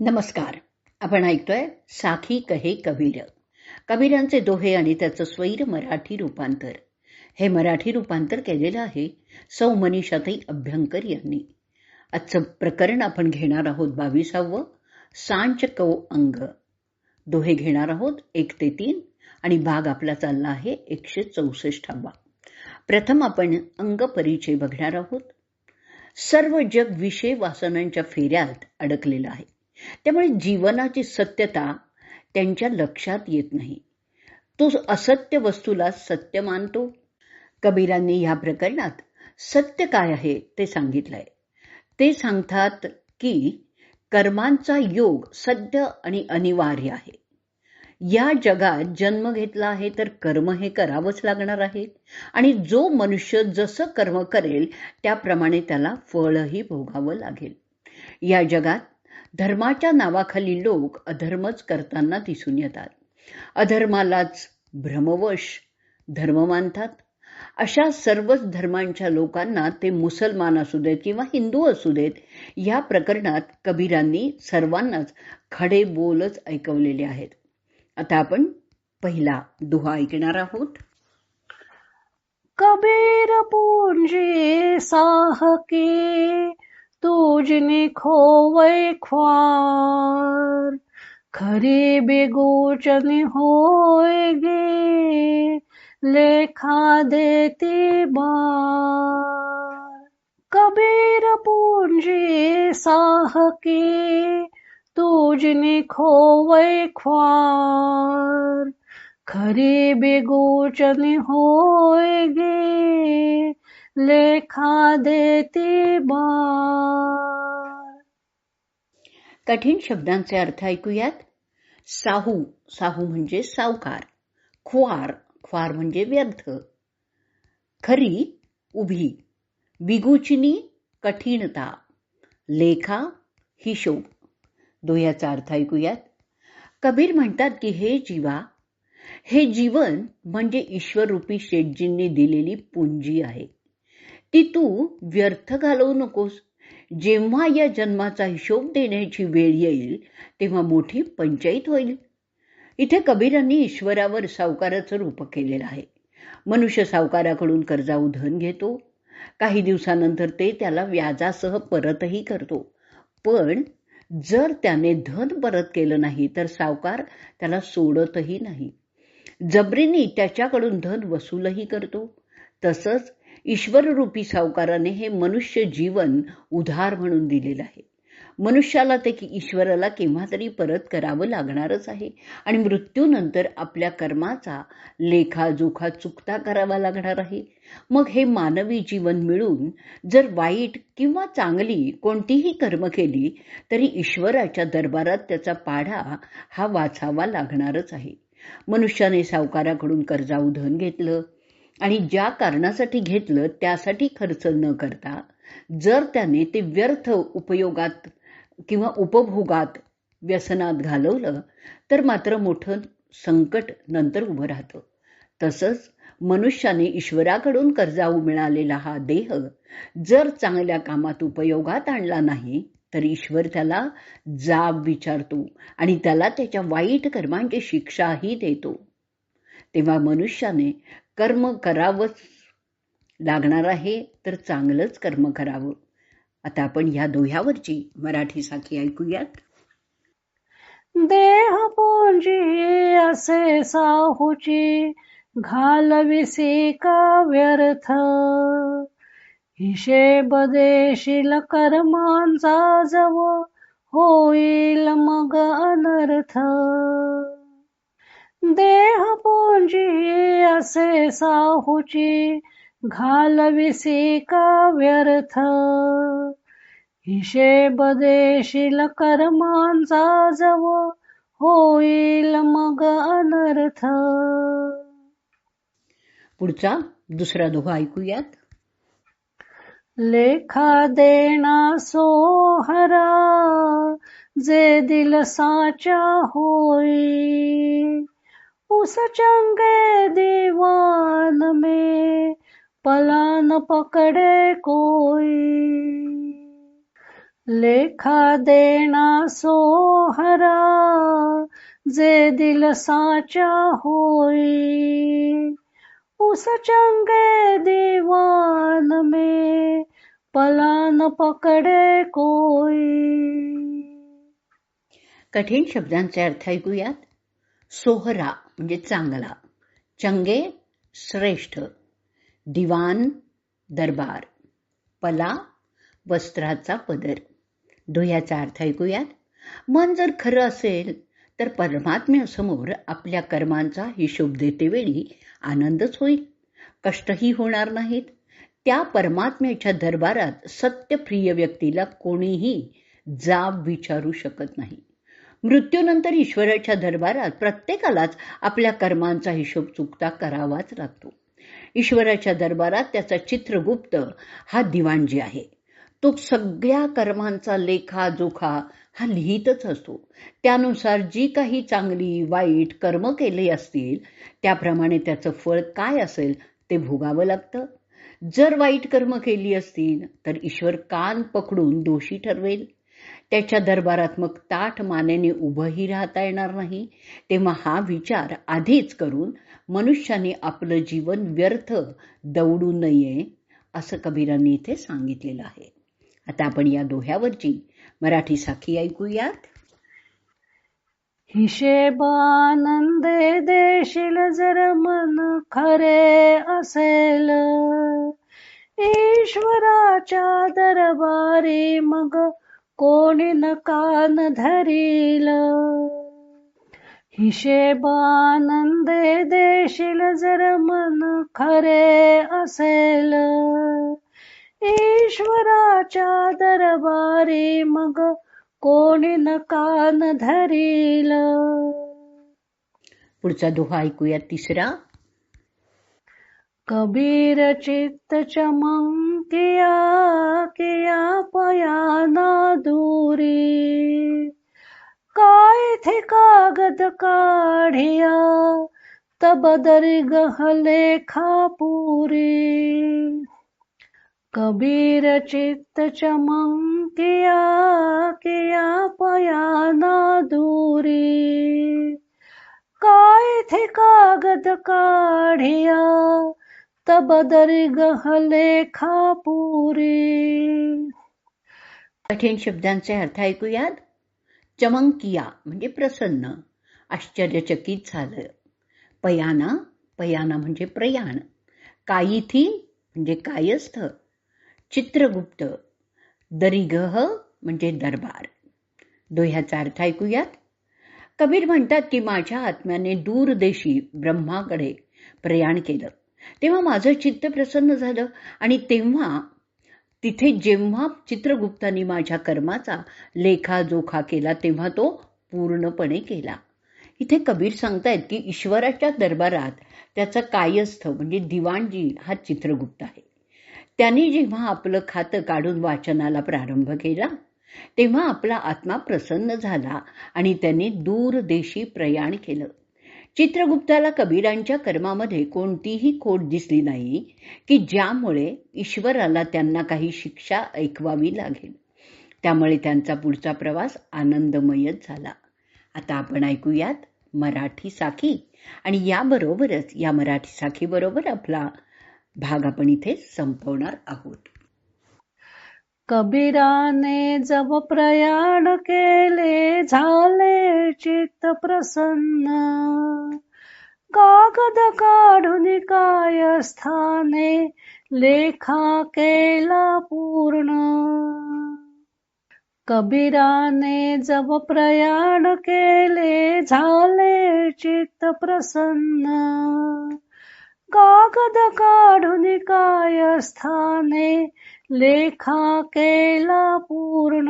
नमस्कार. आपण ऐकतोय साखी कहे कबीर. कबीरांचे दोहे आणि त्याचं स्वैर मराठी रूपांतर. हे मराठी रूपांतर केलेलं आहे सौ मनीषाताई अभ्यंकर यांनी. आजचं प्रकरण आपण घेणार आहोत बावीसावं सांच कौ अंग. दोहे घेणार आहोत एक ते तीन आणि भाग आपला चालला आहे एकशे चौसष्टावा. प्रथम आपण अंग परिचय बघणार आहोत. सर्व जग विषय वासनांच्या फेऱ्यात अडकलेलं आहे. त्यामुळे जीवनाची सत्यता त्यांच्या लक्षात येत नाही. तो असत्य वस्तूला सत्य मानतो. कबीरांनी ह्या प्रकरणात सत्य काय आहे ते सांगितलंय. ते सांगतात की कर्मांचा योग सद्य आणि अनिवार्य आहे. या जगात जन्म घेतला आहे तर कर्म हे करावंच लागणार आहे आणि जो मनुष्य जसं कर्म करेल त्याप्रमाणे त्याला फळही भोगावं लागेल. या जगात धर्माच्या नावाखाली लोक अधर्मच करताना दिसून येतात. अधर्मालाच भ्रमवश धर्म मानतात. अशा सर्वच धर्मांच्या लोकांना ते मुसलमान असू देत किंवा हिंदू असू देत या प्रकरणात कबीरांनी सर्वांनाच खडे बोलच ऐकवलेले आहेत. आता आपण पहिला दुहा ऐकणार आहोत. कबीर पूंजे साहके तुझने खोवै ख्वार खरी बेगूचनी होय गे लेखा देती बार. कबीर पूंजी साहके तुझने खोवै ख्वार खरी बेगोचनी होय गे लेखा देती बार कठीण शब्दांचे अर्थ ऐकूयात. साहू साहू म्हणजे सावकार. ख्वार ख्वार म्हणजे व्यर्थ. खरी उभी. बिगुचिनी कठीणता. लेखा हिशोब. दोह्याचा अर्थ ऐकूयात. कबीर म्हणतात की हे जीवा हे जीवन म्हणजे ईश्वररूपी शेटजींनी दिलेली पुंजी आहे. ती तू व्यर्थ घालवू नकोस. जेव्हा या जन्माचा हिशोब देण्याची वेळ येईल तेव्हा मोठी पंचायत होईल. इथे कबीरांनी ईश्वरावर सावकाराचं रूप केलेलं आहे. मनुष्य सावकाराकडून कर्जाऊ धन घेतो. काही दिवसानंतर ते त्याला व्याजासह परतही करतो. पण जर त्याने धन परत केलं नाही तर सावकार त्याला सोडतही नाही. जबरीने त्याच्याकडून धन वसूलही करतो. तसंच ईश्वररूपी सावकाराने हे मनुष्य जीवन उधार म्हणून दिलेलं आहे. मनुष्याला ते की ईश्वराला केव्हा तरी परत करावं लागणारच आहे आणि मृत्यूनंतर आपल्या कर्माचा लेखाजोखा चुकता करावा लागणार आहे. मग हे मानवी जीवन मिळून जर वाईट किंवा चांगली कोणतीही कर्म केली तरी ईश्वराच्या दरबारात त्याचा पाढा हा वाचावा लागणारच आहे. मनुष्याने सावकाराकडून कर्जाऊ धन घेतलं आणि ज्या कारणासाठी घेतलं त्यासाठी खर्च न करता जर त्याने ते व्यर्थ उपयोगात किंवा उपभोगात व्यसनात घालवलं तर मात्र मोठं संकट नंतर उभं राहतं. तसंच मनुष्याने ईश्वराकडून कर्जाऊ मिळालेला हा देह जर चांगल्या कामात उपयोगात आणला नाही तर ईश्वर त्याला जाब विचारतो आणि त्याला त्याच्या वाईट कर्मांची शिक्षाही देतो. तेव्हा मनुष्याने कर्म करावंच लागणार आहे तर चांगलंच कर्म करावं. आता आपण ह्या दोह्यावरची मराठी साखी ऐकूयात. देह पोंजी असे साहूची घालविसी का व्यर्थ हिशेब देशील कर्मांचा जव होईल मग अनर्थ. देह पुंजी असे साहूची घालविसी का व्यर्थ हिशेब देशील कर्मांचा जव होईल मग अनर्थ. पुढचा दुसरा दोहा ऐकूयात. लेखा देना सोहरा जे दिल साचा होई. उस चंगे दीवान में पलान पकड़े कोई. लेखा देना सोहरा जे दिल साचा होई. उस चंगे दीवान में पलान पकडे कोई. कठीण शब्दांचे अर्थ ऐकूयात. सोहरा. म्हणजे चांगला. चंगे श्रेष्ठ. दिवान दरबार. पला वस्त्राचा पदर. दुह्याचा अर्थ ऐकूयात. मन जर खरं असेल तर परमात्म्यासमोर आपल्या कर्मांचा हिशोब देतेवेळी आनंदच होईल. कष्टही होणार नाहीत. त्या परमात्म्याच्या दरबारात सत्यप्रिय व्यक्तीला कोणीही जाब विचारू शकत नाही. मृत्यूनंतर ईश्वराच्या दरबारात प्रत्येकालाच आपल्या कर्मांचा हिशोब चुकता करावाच लागतो. ईश्वराच्या दरबारात त्याचा चित्रगुप्त हा दिवाणजी आहे. तो सगळ्या कर्मांचा लेखा जोखा हा लिहितच असतो. त्यानुसार जी काही चांगली वाईट कर्म केले असतील त्याप्रमाणे त्याचं फळ काय असेल ते भोगावं लागतं. जर वाईट कर्म केली असतील तर ईश्वर कान पकडून दोषी ठरवेल. त्याच्या दरबारात मग ताठ मानेने उभंही राहता येणार नाही. तेव्हा हा विचार आधीच करून मनुष्याने आपलं जीवन व्यर्थ दौडू नये असं कबीरांनी इथे सांगितलेलं आहे. आता आपण या दोह्यावरची मराठी साखी ऐकूयात. हिशेबानंदे देशील जर मन खरे असेल ईश्वराच्या दरबारी मग कोणी न कान धरील? हिशेबानंदे देशील जर मन खरे असेल. ईश्वराच्या दरबारी मग कोणी न कान धरील? पुढचा दोहा ऐकूया तिसरा. कबीर चित्त चमंकिया किया पयाना दूरी। काय थे कागद काढिया तब दरी गहले खापुरी कबीर चित्त चमंकिया किया पयाना दूरी। काय थे कागद काढिया तब दरी गहले खापुरी. कठीण शब्दांचे अर्थ ऐकूयात. चमंकिया म्हणजे प्रसन्न आश्चर्यचकित झालं. पयाना पयाना म्हणजे प्रयाण. कायिथी म्हणजे कायस्थ. चित्रगुप्त दरिगह म्हणजे दरबार. दोह्याचा अर्थ ऐकूयात. कबीर म्हणतात की माझ्या आत्म्याने दूरदेशी ब्रह्माकडे प्रयाण केलं. तेव्हा माझं चित्त प्रसन्न झालं आणि तेव्हा तिथे जेव्हा चित्रगुप्तानी माझ्या कर्माचा लेखाजोखा केला तेव्हा तो पूर्णपणे केला. इथे कबीर सांगतायत की ईश्वराच्या दरबारात त्याचा कायस्थ म्हणजे दिवाणजी हा चित्रगुप्त आहे. त्यांनी जेव्हा आपलं खातं काढून वाचनाला प्रारंभ केला तेव्हा आपला आत्मा प्रसन्न झाला आणि त्यांनी दूरदेशी प्रयाण केलं. चित्रगुप्ताला कबीरांच्या कर्मामध्ये कोणतीही खोट दिसली नाही की ज्यामुळे ईश्वराला त्यांना काही शिक्षा ऐकवावी लागेल. त्यामुळे त्यांचा पुढचा प्रवास आनंदमयच झाला. आता आपण ऐकूयात मराठी साखी. आणि याबरोबरच या मराठी साखीबरोबर आपला भाग आपण इथे संपवणार आहोत. कबीराने जब प्रयाण केले झाले चित्त प्रसन्न. कागद काढून काय स्थाने लेखा केला पूर्ण. कबीराने जब प्रयाण केले झाले चित्त प्रसन्न. कागद काढून काय स्थाने लेखा केला पूर्ण.